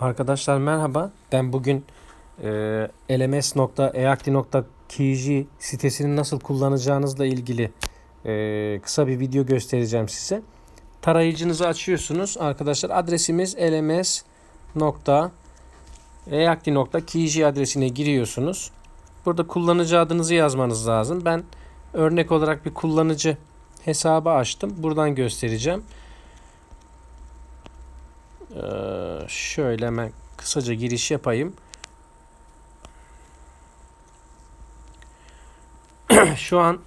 Arkadaşlar merhaba. Ben bugün e, lms.eakti.kj sitesini nasıl kullanacağınızla ilgili e, kısa bir video göstereceğim size. Tarayıcınızı açıyorsunuz. Arkadaşlar adresimiz lms.eakti.kj adresine giriyorsunuz. Burada kullanıcı adınızı yazmanız lazım. Ben örnek olarak bir kullanıcı hesabı açtım. Buradan göstereceğim. Ee, şöyle hemen kısaca giriş yapayım. Şu an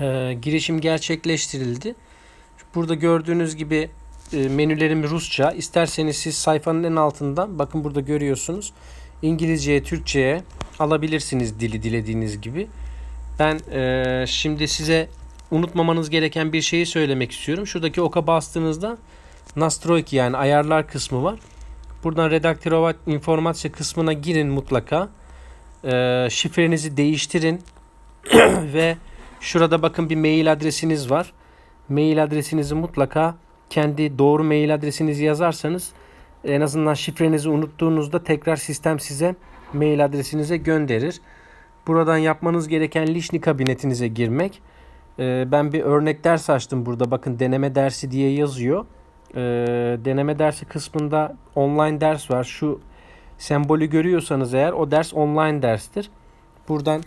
e, girişim gerçekleştirildi. Burada gördüğünüz gibi e, menülerim Rusça. İsterseniz siz sayfanın en altından bakın burada görüyorsunuz. İngilizceye, Türkçe'ye alabilirsiniz dili dilediğiniz gibi. Ben e, şimdi size unutmamanız gereken bir şeyi söylemek istiyorum. Şuradaki oka bastığınızda Nastroyki yani ayarlar kısmı var. Buradan redaktörovat informasya kısmına girin mutlaka. Ee, şifrenizi değiştirin. Ve şurada bakın bir mail adresiniz var. Mail adresinizi mutlaka kendi doğru mail adresinizi yazarsanız en azından şifrenizi unuttuğunuzda tekrar sistem size mail adresinize gönderir. Buradan yapmanız gereken Lişni kabinetinize girmek. Ee, ben bir örnek ders açtım burada. Bakın deneme dersi diye yazıyor e, deneme dersi kısmında online ders var. Şu sembolü görüyorsanız eğer o ders online derstir. Buradan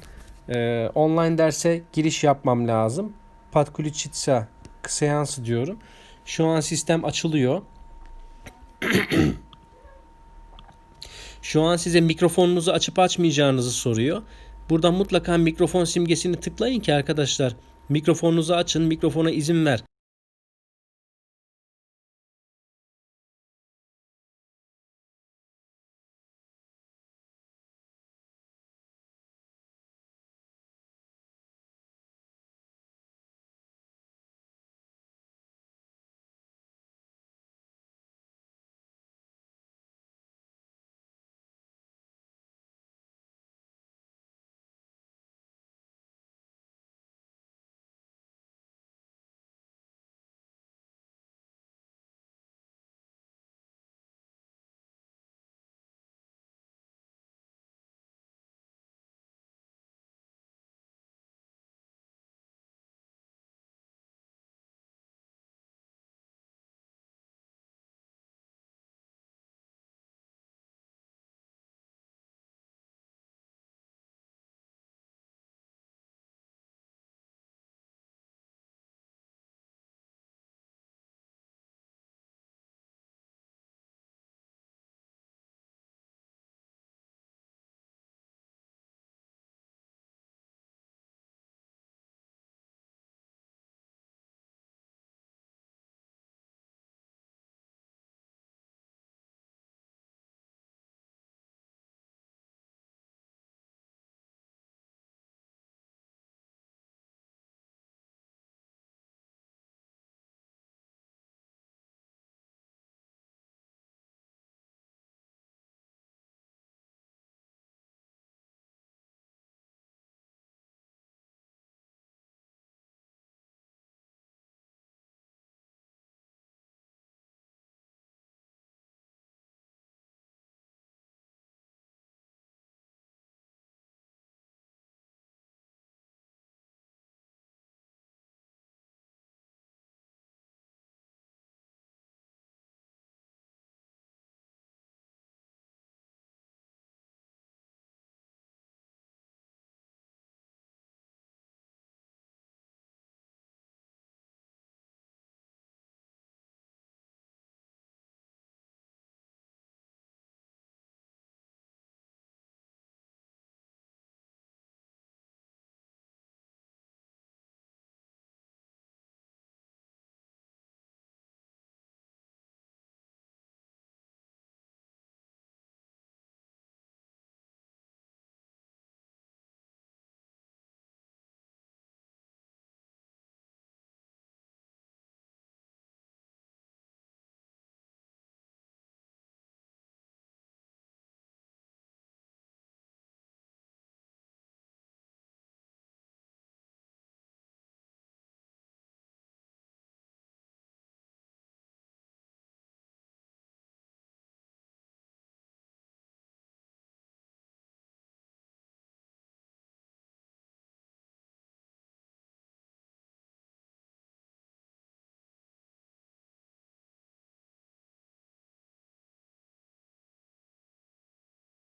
e, online derse giriş yapmam lazım. Patkulitsa seansı diyorum. Şu an sistem açılıyor. Şu an size mikrofonunuzu açıp açmayacağınızı soruyor. Buradan mutlaka mikrofon simgesini tıklayın ki arkadaşlar mikrofonunuzu açın, mikrofona izin ver